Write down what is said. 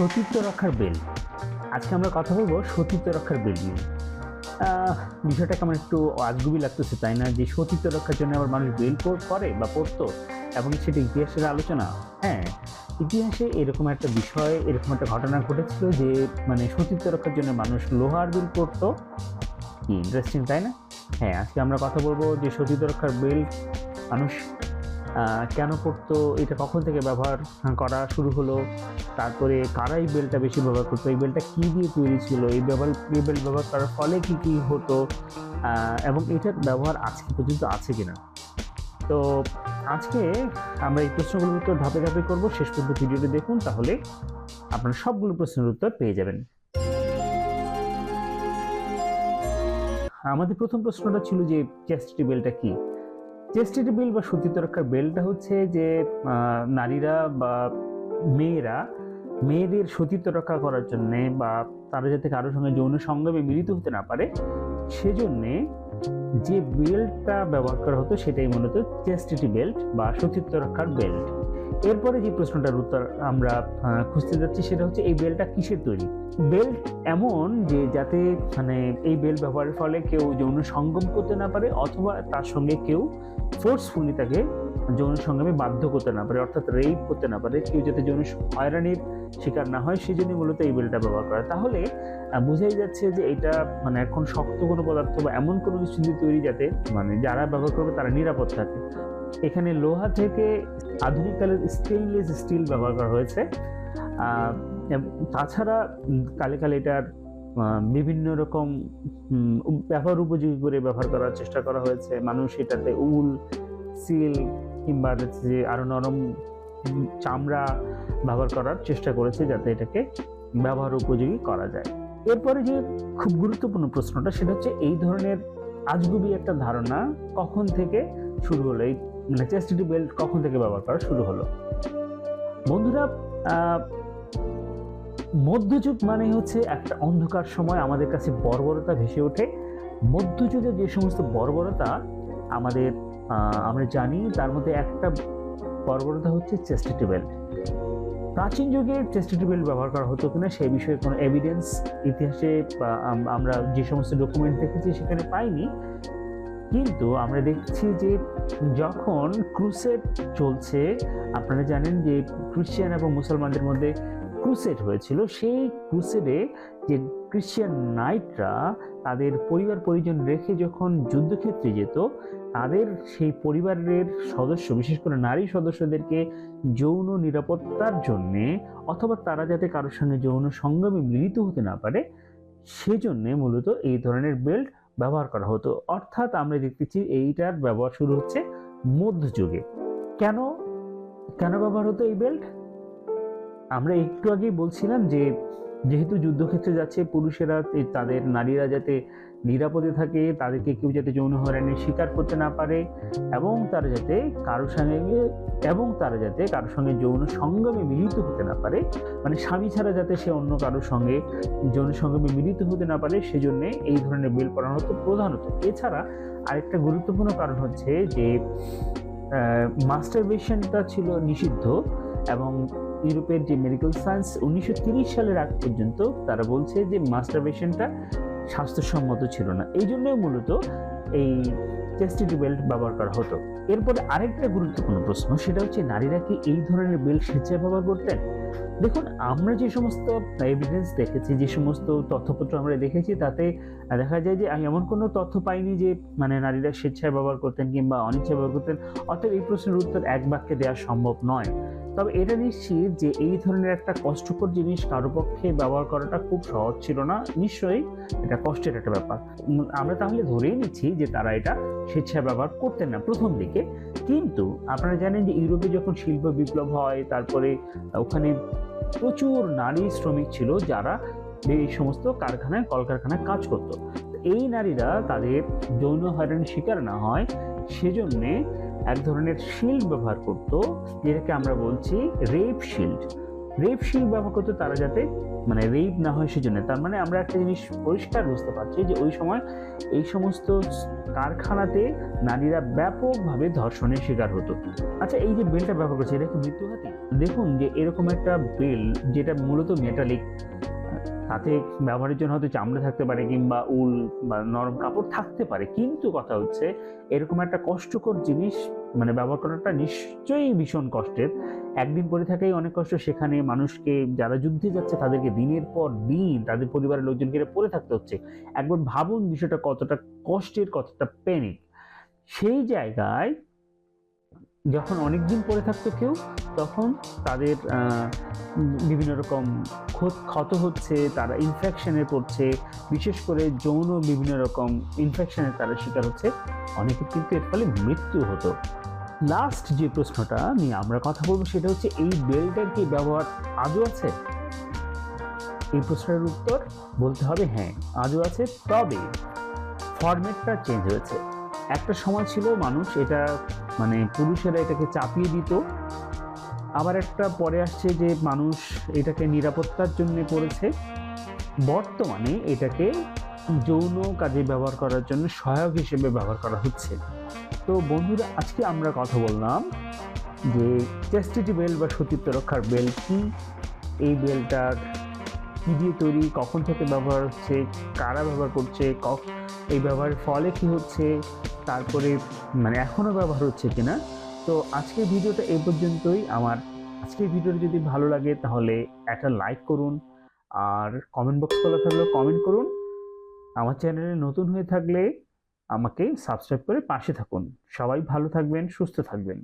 সতীত্ব রক্ষার বেল আজকে আমরা কথা বলব সতীত্ব রক্ষার বেল নিয়ে। বিষয়টা কেমন একটু আজগুবি লাগতেছে, তাই না? যে সতীত্ব রক্ষার জন্য আবার মানুষ বেল করে বা পড়তো এবং সেটা ইতিহাসের আলোচনা। হ্যাঁ ইতিহাসে এরকম একটা বিষয়, এরকম একটা ঘটনা ঘটেছিল যে মানে সতীত্ব রক্ষার জন্য মানুষ লোহার বিল পড়তো কি ইন্টারেস্টিং তাই না? হ্যাঁ আজকে আমরা কথা বলব যে সতীত্ব রক্ষার বেল মানুষ কেন করতো? এটা কখন থেকে ব্যবহার করা শুরু হলো? তারপরে কারা এই বেলটা বেশি ব্যবহার করতো? এই বেলটা কী দিয়ে তৈরি ছিল? এই ব্যবহার, এই বেল ব্যবহার করার ফলে কী কী হতো? এবং এটার ব্যবহার আজকে পর্যন্ত আছে কিনা? তো আজকে আমরা এই প্রশ্নগুলোর উত্তর ধাপে ধাপে করব। শেষ পর্যন্ত ভিডিওটি দেখুন, তাহলে আপনারা সবগুলো প্রশ্নের উত্তর পেয়ে যাবেন। আমাদের প্রথম প্রশ্নটা ছিল যে চেস্টি বেলটা কি? চেস্টিটি বেল বা সতীত্ব রক্ষার বেলটা হচ্ছে যে নারীরা বা মেয়েরা, মেয়েদের সতীত্ব রক্ষা করার জন্য বা তারা যাতে কারোর সঙ্গে যৌন সঙ্গমে মিলিত হতে না পারে, সেজন্যে যে বেল্টটা ব্যবহার করা হতো সেটাই মূলত চেস্টিটি বেল্ট বা সতীত্ব রক্ষার বেল্ট এরপরে যে প্রশ্নটার উত্তর আমরা খুঁজতে যাচ্ছি সেটা হচ্ছে এই বেল্টটা কিসের তৈরি? বেল্ট এমন যে যাতে মানে এই বেল্ট ব্যবহারের ফলে কেউ যৌন সঙ্গম করতে না পারে অথবা তার সঙ্গে কেউ ফোর্সফুলি তাকে যৌন সঙ্গমে বাধ্য করতে না পারে, অর্থাৎ রেপ করতে না পারে। কেউ যাতে যৌন হয়রানির শিকার না হয় সেই জন্য মূলত এই বেলটা ব্যবহার করা। তাহলে বোঝাই যাচ্ছে যে এটা মানে এখন শক্ত কোনো পদার্থ বা এমন কোনো কিছু তৈরি যাতে মানে যারা ব্যবহার করবে তারা নিরাপদ থাকে। এখানে লোহা থেকে আধুনিককালের স্টেইনলেস স্টিল ব্যবহার করা হয়েছে। তাছাড়া কালে কালে এটার বিভিন্ন রকম ব্যবহার উপযোগী করে ব্যবহার করার চেষ্টা করা হয়েছে। মানুষ এটাতে উল, সিল কিংবা যে আরও নরম চামড়া ব্যবহার করার চেষ্টা করেছে যাতে এটাকে ব্যবহার উপযোগী করা যায়। এরপরে যে খুব গুরুত্বপূর্ণ প্রশ্নটা, সেটা হচ্ছে এই ধরনের আজগুবি একটা ধারণা কখন থেকে শুরু হলো? এই মানে চেস্টিটি বেল্ট কখন থেকে ব্যবহার করা শুরু হলো? বন্ধুরা মধ্যযুগ মানে হচ্ছে একটা অন্ধকার সময়, আমাদের কাছে বর্বরতা ভেসে ওঠে। মধ্যযুগে যে সমস্ত বর্বরতা আমাদের আমরা জানি, তার মধ্যে একটা বর্বরতা হচ্ছে চেস্টিটি বেল্ট প্রাচীন যুগে চেস্টিটি বেল্ট ব্যবহার করা হতো কিনা সেই বিষয়ে কোনো এভিডেন্স ইতিহাসে আমরা যে সমস্ত ডকুমেন্ট দেখেছি সেখানে পাইনি। কিন্তু আমরা দেখছি যে যখন ক্রুসেড চলছে, আপনারা জানেন যে খ্রিশ্চান এবং মুসলমানদের মধ্যে ক্রুসেড হয়েছিল। সেই ক্রুসেডে যে খ্রিশ্চান নাইটরা তাদের পরিবার পরিজন রেখে যখন যুদ্ধক্ষেত্রে যেত, তাদের সেই পরিবারের সদস্য, বিশেষ করে নারী সদস্যদেরকে যৌন নিরাপত্তার জন্যে অথবা তারা যাতে কারোর সঙ্গে যৌন সঙ্গমে মিলিত হতে না পারে, সেজন্যে মূলত এই ধরনের বেল্ট ব্যবহার করা হতো। অর্থাৎ আমরা দেখতেছি এইটার ব্যবহার শুরু হচ্ছে মধ্যযুগে। কেন? কেন ব্যবহার হতো এই বেল্ট? আমরা একটু আগেই বলছিলাম যে, যেহেতু যুদ্ধক্ষেত্রে যাচ্ছে পুরুষেরা তাদের নারীরা যাতে নিরাপদে থাকে, তাদেরকে কেউ যাতে যৌন হয়রানির শিকার করতে না পারে, এবং তারা যাতে কারোর সঙ্গে, এবং তারা যাতে কারোর সঙ্গে যৌন সঙ্গমে মিলিত হতে না পারে। মানে স্বামী ছাড়া যাতে সে অন্য কারোর সঙ্গে যৌন সঙ্গমে মিলিত হতে না পারে, সেজন্য এই ধরনের বেল পড়ানো হতো প্রধানত। এছাড়া আরেকটা গুরুত্বপূর্ণ কারণ হচ্ছে যে মাস্টারবেশনটা ছিল নিষিদ্ধ, এবং ইউরোপের যে মেডিকেল সায়েন্স উনিশশো সালের আগ পর্যন্ত তারা বলছে যে মাস্টারবেশনটা স্বাস্থ্যসম্মত ছিল না। এই জন্যই মূলত এই চেস্টিটি বেল্ট ব্যবহার করা হতো। এরপরে আরেকটা গুরুত্বপূর্ণ প্রশ্ন, সেটা হচ্ছে নারীরা কি এই ধরনের বেল্ট স্বেচ্ছায় ব্যবহার করতেন? দেখুন, আমরা যে সমস্ত এভিডেন্স দেখেছি, যে সমস্ত তথ্যপত্র আমরা দেখেছি, তাতে দেখা যায় যে আমি এমন কোনো তথ্য পাইনি যে মানে নারীরা স্বেচ্ছায় ব্যবহার করতেন কিংবা অনিচ্ছায় ব্যবহার করতেন। অতএব এই প্রশ্নের উত্তর এক বাক্যে দেওয়া সম্ভব নয়। তবে এটা নিশ্চিত যে এই ধরনের একটা কষ্টকর জিনিস কারও পক্ষে ব্যবহার করাটা খুব সহজ ছিল না। নিশ্চয়ই এটা কষ্টের একটা ব্যাপার। আমরা তাহলে ধরেই নিচ্ছি যে তারা এটা স্বেচ্ছায় ব্যবহার করতেন না প্রথম দিকে। কিন্তু আপনারা জানেন যে ইউরোপে যখন শিল্প বিপ্লব হয়, তারপরে ওখানে প্রচুর নারী শ্রমিক ছিল যারা এই সমস্ত কারখানায়, কলকারখানায় কাজ করতো। এই নারীরা তাদের যৌন হয়রানির শিকার না হয়, সেজন্যে এক ধরনের শিল্ড ব্যবহার করত, যেটাকে আমরা বলছি রেপ শিল্ড রেপ শিল ব্যবহার করতো তারা যাতে মানে রেপ না হয় সেজন্য। তার মানে আমরা একটা জিনিস পরিষ্কার বুঝতে পারছি যে ওই সময় এই সমস্ত কারখানাতে নারীরা ব্যাপকভাবে ধর্ষণের শিকার হতো। আচ্ছা এই যে বেলটা ব্যবহার করছে, এটা কি মৃত্যু হাতি দেখুন যে এরকম একটা বেল, যেটা মূলত মেটালিক তাতে ব্যবহারের জন্য হয়তো চামড়া থাকতে পারে কিংবা উল বা নরম কাপড় থাকতে পারে। কিন্তু কথা হচ্ছে, এরকম একটা কষ্টকর জিনিস মানে ব্যবহার করাটা নিশ্চয়ই ভীষণ কষ্টের। একদিন পরে থাকাই অনেক কষ্ট। সেখানে মানুষকে যারা যুদ্ধে যাচ্ছে, তাদেরকে দিনের পর দিন তাদের পরিবারের লোকজনকে পরে থাকতে হচ্ছে। একবার ভাবুন বিষয়টা কতটা কষ্টের, কতটা প্যানিক সেই জায়গায় যখন অনেক দিন পরে থাকতো কেউ, তখন তাদের বিভিন্ন রকম ক্ষত- ক্ষত হচ্ছে, তারা ইনফেকশনে পড়ছে, বিশেষ করে যৌন বিভিন্ন রকম ইনফেকশনের তারা শিকার হচ্ছে। অনেকের কিন্তু এর ফলে মৃত্যু হতো। লাস্ট যে প্রশ্নটা নিয়ে আমরা কথা বলব সেটা হচ্ছে, এই বেল্টের কি ব্যবহার আজও আছে? এই প্রশ্নের উত্তর বলতে হবে হ্যাঁ আজও আছে। তবে ফরম্যাটটা চেঞ্জ হয়েছে। একটা সময় ছিল মানুষ এটা মানে পুরুষেরা এটাকে চাপিয়ে দিত। আবার একটা পরে আসছে যে মানুষ এটাকে নিরাপত্তার জন্য করেছে। বর্তমানে এটাকে যৌন কাজে ব্যবহার করার জন্য সহায়ক হিসেবে ব্যবহার করা হচ্ছে। তো বন্ধুরা, আজকে আমরা কথা বললাম যে চেস্টিটি বেল বা সতীত্ব রক্ষার বেল কি? এই বেলটার কি দিয়ে তৈরি, কখন থেকে ব্যবহার হচ্ছে, কারা ব্যবহার করছে এই ব্যবহারের ফলে কী হচ্ছে, তারপরে মানে এখনও ব্যবহার হচ্ছে কিনা? তো আজকের ভিডিওটা এই পর্যন্তই। আমার আজকের ভিডিওটা যদি ভালো লাগে তাহলে একটা লাইক করুন আর কমেন্ট বক্স খোলা থাকলে কমেন্ট করুন। আমার চ্যানেলে নতুন হয়ে থাকলে আমাকে সাবস্ক্রাইব করে পাশে থাকুন। সবাই ভালো থাকবেন, সুস্থ থাকবেন।